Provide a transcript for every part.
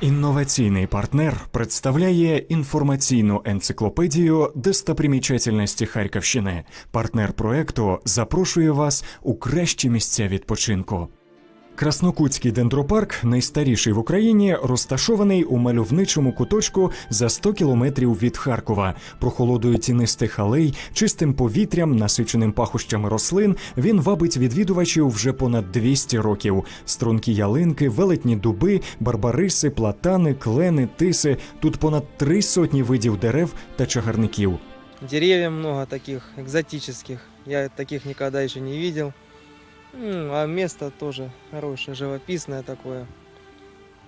Інноваційний партнер представляє інформаційну енциклопедію достопримічательності Харківщини. Партнер проекту запрошує вас у кращі місця відпочинку. Краснокутський дендропарк, найстаріший в Україні, розташований у мальовничому куточку за 100 кілометрів від Харкова. Прохолодою тінистих алей, чистим повітрям, насиченим пахощами рослин, він вабить відвідувачів вже понад 200 років. Стрункі ялинки, велетні дуби, барбариси, платани, клени, тиси. Тут понад три сотні видів дерев та чагарників. Деревьев много таких экзотических. Я таких никогда еще не видел. А место тоже хорошее, живописное такое.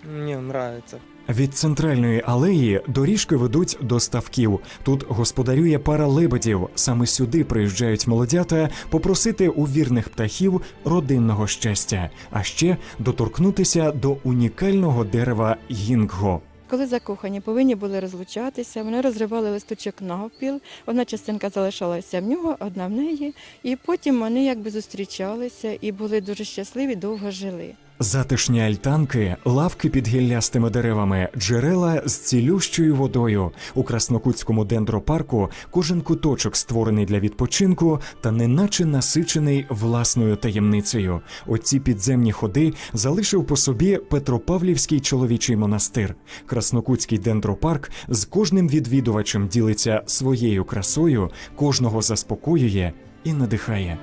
Мне нравится. Від центральної алеї доріжки ведуть до ставків. Тут господарює пара лебедів. Саме сюди приїжджають молодята попросити у вірних птахів родинного щастя, а ще доторкнутися до унікального дерева гінгго. Коли закохані повинні були розлучатися, вони розривали листочок навпіл, одна частинка залишалася в нього, одна в неї, і потім вони якби зустрічалися і були дуже щасливі, довго жили. Затишні альтанки, лавки під гіллястими деревами, джерела з цілющою водою. У Краснокутському дендропарку кожен куточок створений для відпочинку та неначе насичений власною таємницею. Оці підземні ходи залишив по собі Петропавлівський чоловічий монастир. Краснокутський дендропарк з кожним відвідувачем ділиться своєю красою, кожного заспокоює і надихає.